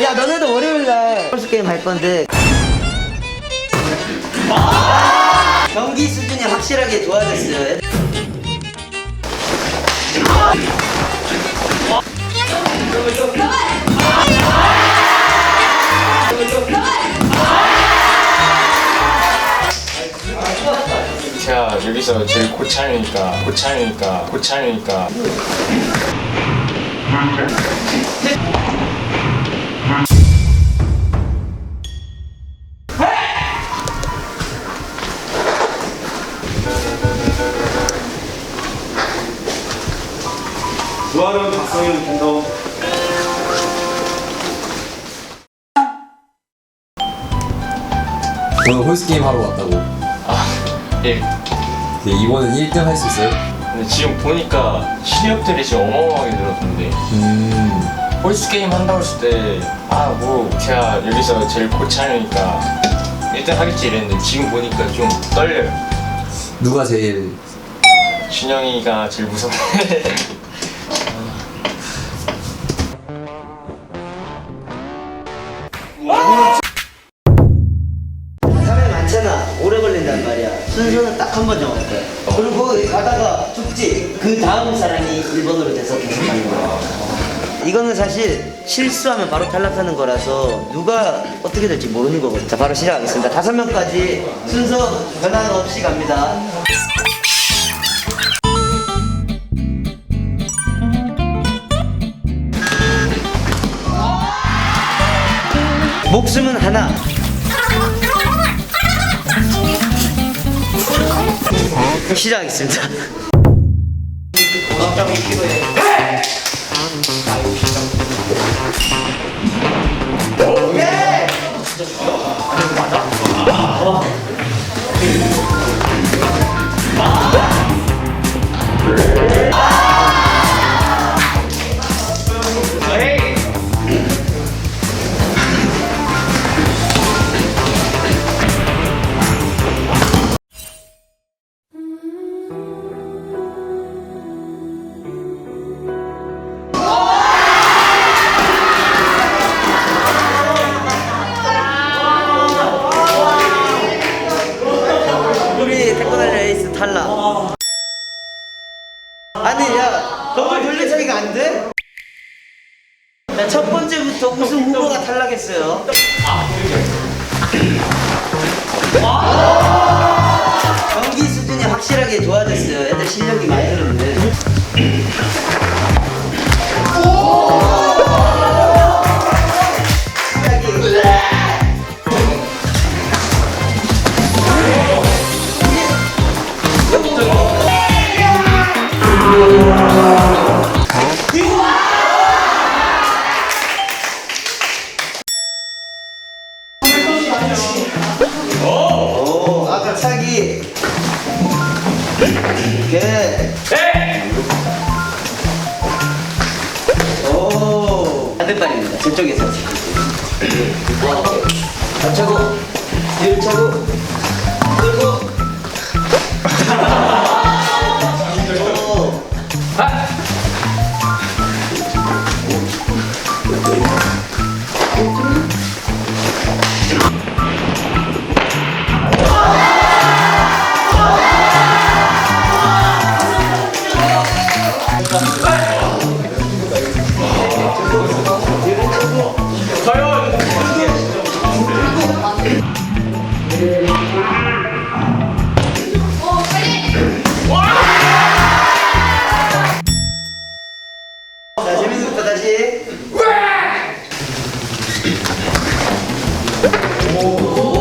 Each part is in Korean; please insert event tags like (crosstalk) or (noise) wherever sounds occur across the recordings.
야 너네도 월요일날 홀스 게임 할 건데. 경기 수준이 확실하게 좋아졌어요. 제가 여기서 제일 고참이니까 고참이니까 고참이니까 좋아하는 박성현 팬더 저는 홀스게임 하러 왔다고. 예. 네, 이번엔 1등 할 수 있어요? 근데 지금 보니까 실력들이 지금 어마어마하게 늘었던데. 음. 홀스 게임 한다고 했을 때아 뭐 제가 여기서 제일 고참이니까 1등 하겠지 이랬는데 지금 보니까 좀 떨려요. 누가 제일 준영이가 제일 무섭네 (laughs) 오래 걸린단 말이야. 순서는 딱 한 번 정할 거야. 그리고 가다가 죽지. 그 다음 사람이 1번으로 돼서 계속 가는 거야. 이거는 사실 실수하면 바로 탈락하는 거라서 누가 어떻게 될지 모르는 거거든. 자, 바로 시작하겠습니다. 다섯 명까지 순서 변화 없이 갑니다. 목숨은 하나. 시작하겠습니다. (laughs) 안 돼? 자, 첫 번째부터 우승 후보가 탈락했어요. 경기 수준이 확실하게 좋아졌어요. 애들 실력이 많이 늘었네. 오, 아까 차기. 오케이. 오, 반대발입니다. 저쪽에서. 자, 차고, 오,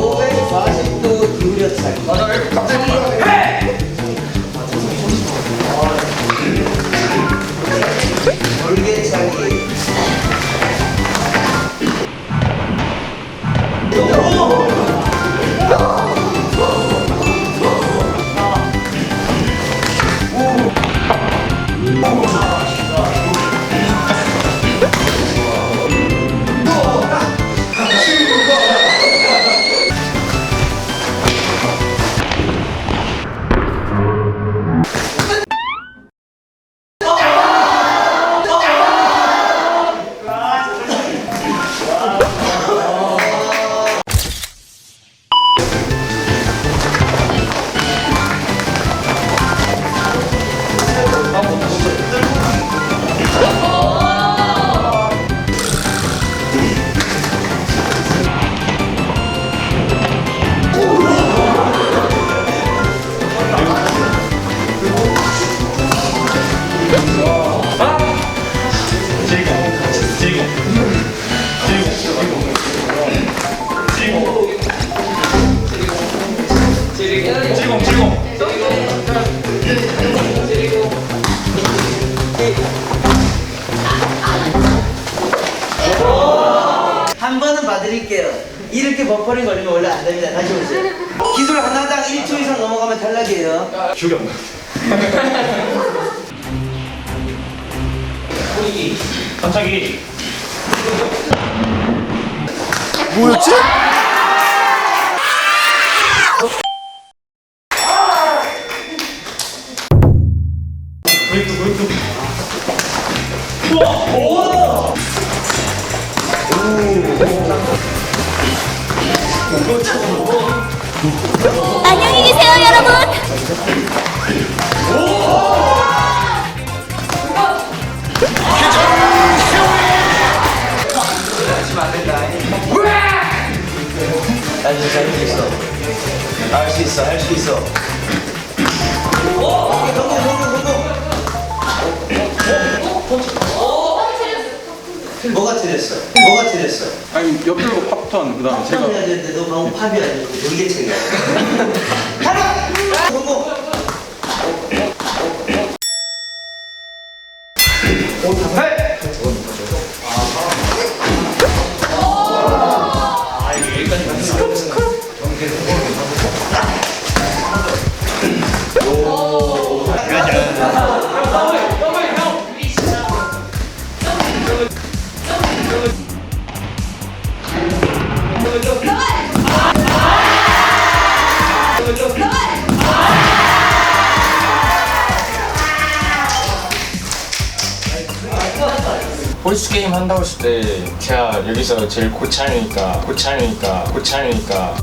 70, 70. 한 번은 봐드릴게요. 이렇게 버퍼링 걸리면 원래 안 됩니다. 다시 보세요. 기술 하나당 1초 이상 넘어가면 탈락이에요. 기억이 안 나. 갑자기 뭐였지? 안녕히 계세요, 여러분. 할수 있어. 할수 있어. 할 수 있어. 오! 성공 성공 성공. 뭐가 틀렸어? 뭐가 틀렸어? 아니 옆으로 팝턴 그다음에 제가 팝을 해야 되는데 너 방금 팝이 아니고 전개책이야. 하나! 성공! 홀수 게임 한다고 했을 때 제가 여기서 제일 고참이니까 고참이니까 고참이니까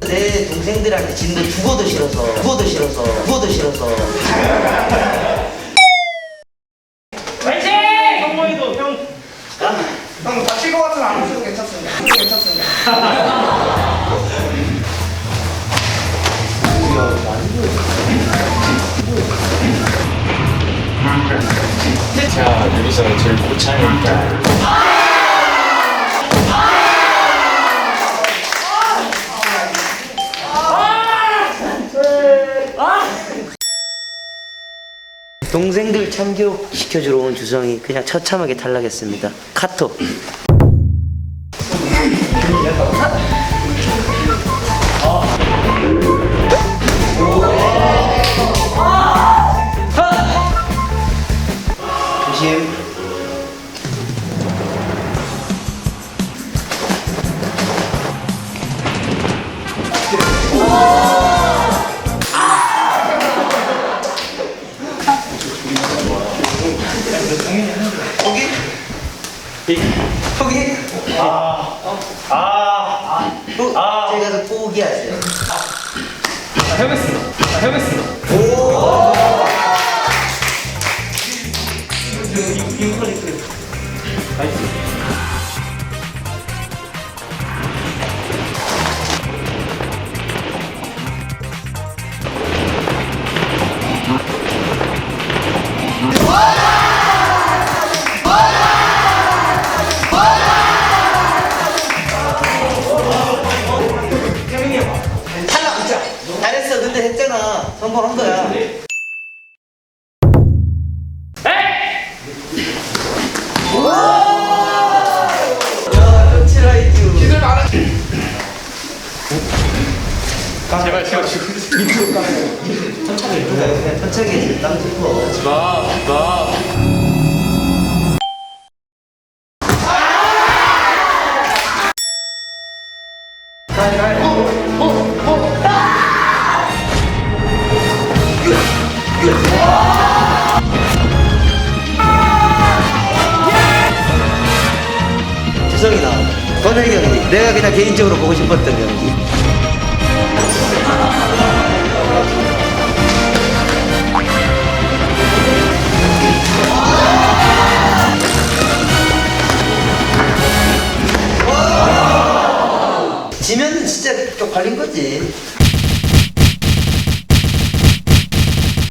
내 동생들한테 진도 죽어도 싫어서 죽어도 싫어서 죽어도 싫어서 화이팅! 형형 다칠 것 같으면 안 오셔도 괜찮습니다. 괜찮습니다. 제가 여기서 제일 고참이니까 동생들 참교육 시켜주러 온 주성이 그냥 처참하게 탈락했습니다. 카톡. 조심. 포기? 포기? 아, 아, 아, 제가 더 포기하세요. 해보겠습니다 해보겠습니다 진짜. 잘했어. 근데 했잖아. 성공한 거야. 야, 제발 제발 그냥 천천히 해. 땀 짚어. 주성이 나와. 권혁 경기. 내가 그냥 개인적으로 보고 싶었던 경기. 지